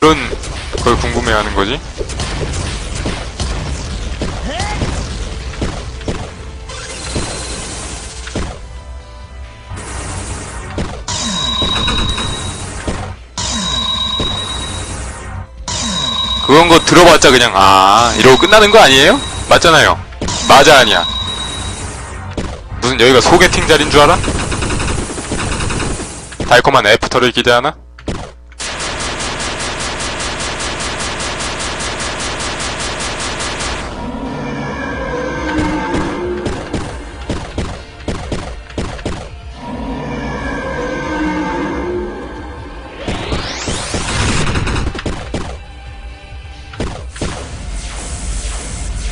그런 걸 궁금해하는 거지? 그런 거 들어봤자 그냥 아 이러고 끝나는 거 아니에요? 맞잖아요. 맞아 아니야. 무슨 여기가 소개팅 자리인 줄 알아? 달콤한 애프터를 기대하나?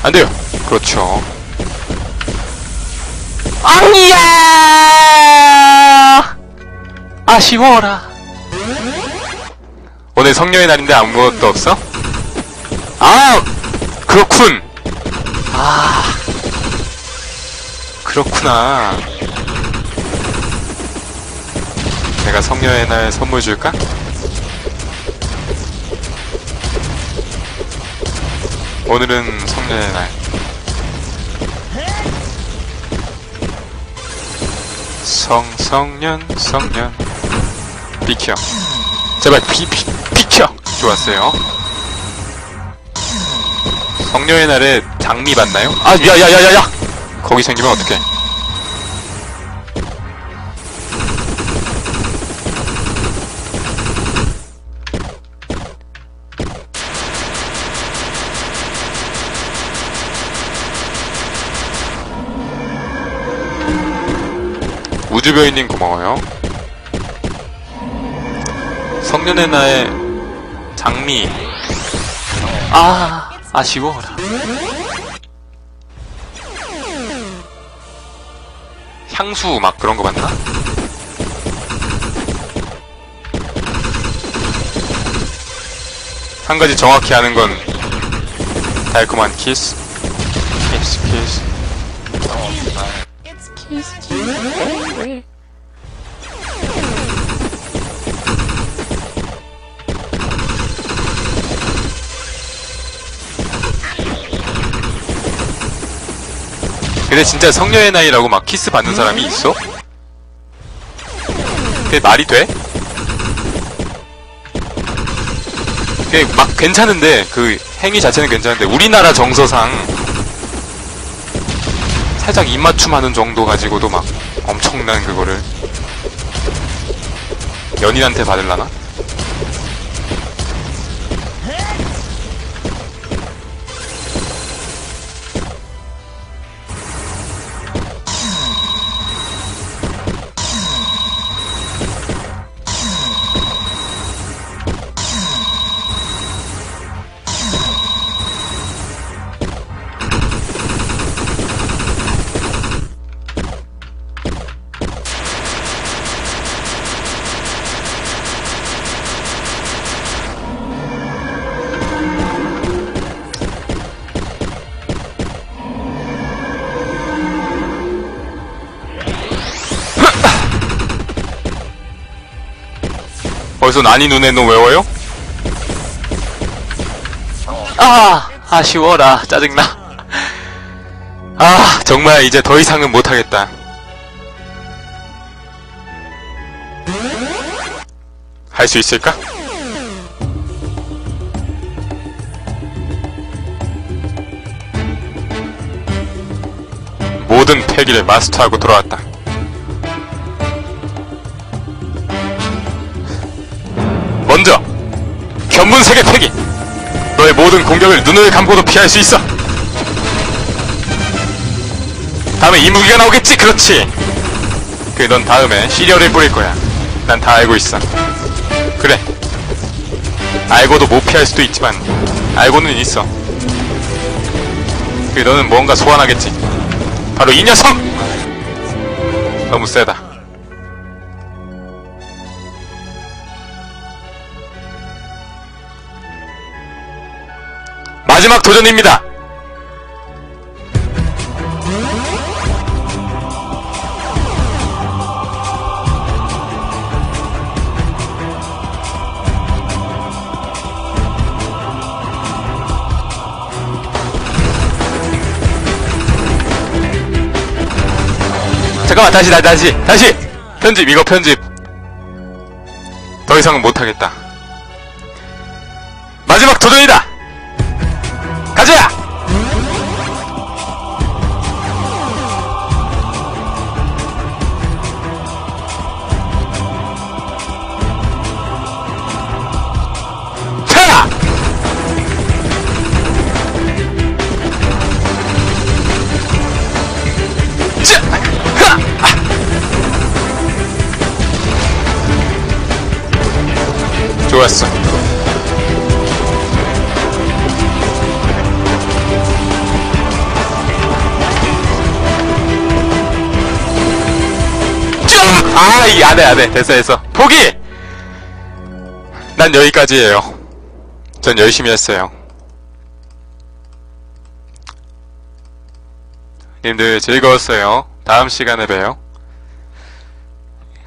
안 돼요. 그렇죠. 아니야! 아쉬워라. 오늘 성녀의 날인데 아무것도 없어? 아! 그렇군! 아. 그렇구나. 내가 성녀의 날 선물 줄까? 오늘은 성년의 날. 성성년 성년. 비켜. 제발 비, 비 비켜! 좋았어요. 성녀의 날에 장미 봤나요? 아 야야야야야! 거기 생기면 어떡해 우주별님 고마워요. 성년의 나의 장미. 아, 아쉬워라. 향수 막 그런 거 봤나? 한 가지 정확히 아는 건 달콤한 키스. 키스, 키스. 근데 진짜 성녀의 나이라고 막 키스 받는 사람이 있어? 그게 말이 돼? 그게 막 괜찮은데 그 행위 자체는 괜찮은데 우리나라 정서상 살짝 입맞춤 하는 정도 가지고도 막 엄청난 그거를 연인한테 받을라나? 벌써 난이 눈에 너 외워요? 아 아쉬워라 짜증나 아 정말 이제 더 이상은 못하겠다 할 수 있을까? 모든 패기를 마스터하고 돌아왔다 견문 세계 패기. 너의 모든 공격을 눈을 감고도 피할 수 있어. 다음에 이 무기가 나오겠지? 그렇지. 그 넌 다음에 시리얼을 뿌릴 거야. 난 다 알고 있어. 그래. 알고도 못 피할 수도 있지만 알고는 있어. 그 너는 뭔가 소환하겠지. 바로 이 녀석! 너무 세다 마지막 도전입니다. 잠깐만 다시 다시 다시 다시. 편집 이거 편집. 더 이상은 못하겠다. 마지막 도전이다! 좋았어. 쭉! 아, 이게 안 해, 안 해. 됐어, 됐어. 포기! 난 여기까지예요. 전 열심히 했어요. 님들 즐거웠어요. 다음 시간에 봬요.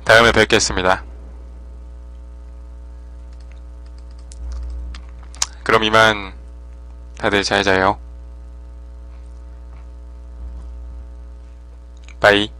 다음에 뵙겠습니다. 그럼 이만 다들 잘 자요. 바이.